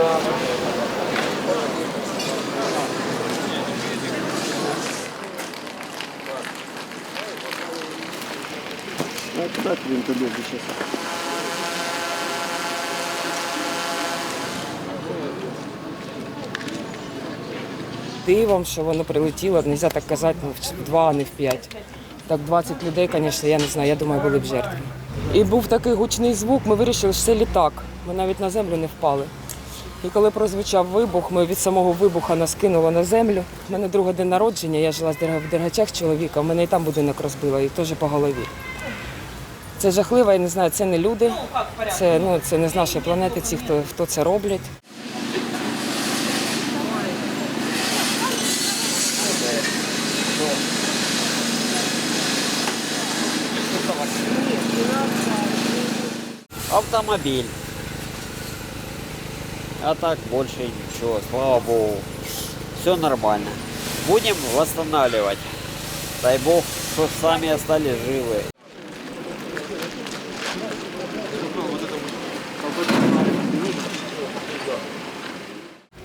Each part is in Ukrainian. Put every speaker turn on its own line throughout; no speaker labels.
А куда ты им побежишь сейчас?
Дивом, що воно прилетіло, не можна так казати, ну, в два, а не в п'ять. Так 20 людей, звісно, я не знаю, я думаю, були б жертви. І був такий гучний звук, ми вирішили, що це літак. Ми навіть на землю не впали. І коли прозвучав вибух, ми від самого вибуха нас кинуло на землю. У мене другий день народження, я жила в Дергачах чоловіка, в мене і там будинок розбило, і теж по голові. Це жахливо, я не знаю, це не люди, це, ну, це не з нашої планети, ці, хто, хто це роблять.
Автомобиль. А так больше ничего, слава богу. Все нормально. Будем восстанавливать. Дай бог, что сами остались живы.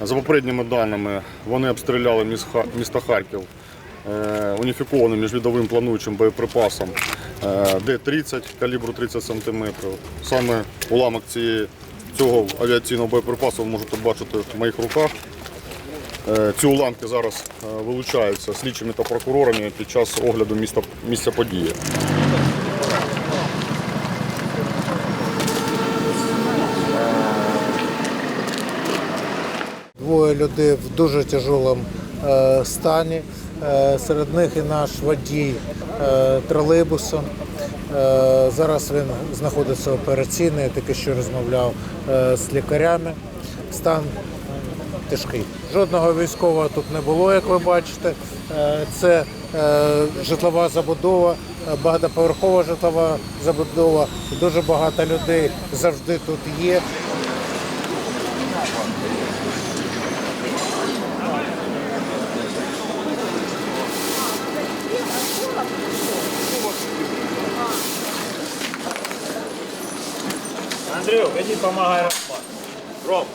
За попередніми даними, вони обстріляли місто Харків е, уніфікованим міжвідовим плануючим боєприпасом е, Д-30 калібру 30 см. Саме уламок цієї, цього авіаційного боєприпасу ви можете бачити в моїх руках. Е, Ці уламки зараз е, вилучаються слідчими та прокурорами під час огляду міста, місця події.
Двоє людей в дуже тяжелому е, стані. Е, серед них і наш водій е, тролейбуса. Е, зараз він знаходиться в операційній, тільки що розмовляв з лікарями. Стан тяжкий. Жодного військового тут не було, як ви бачите. Це житлова забудова, багатоповерхова житлова забудова. Дуже багато людей завжди тут є.
Андрюк, иди помогай. Ром,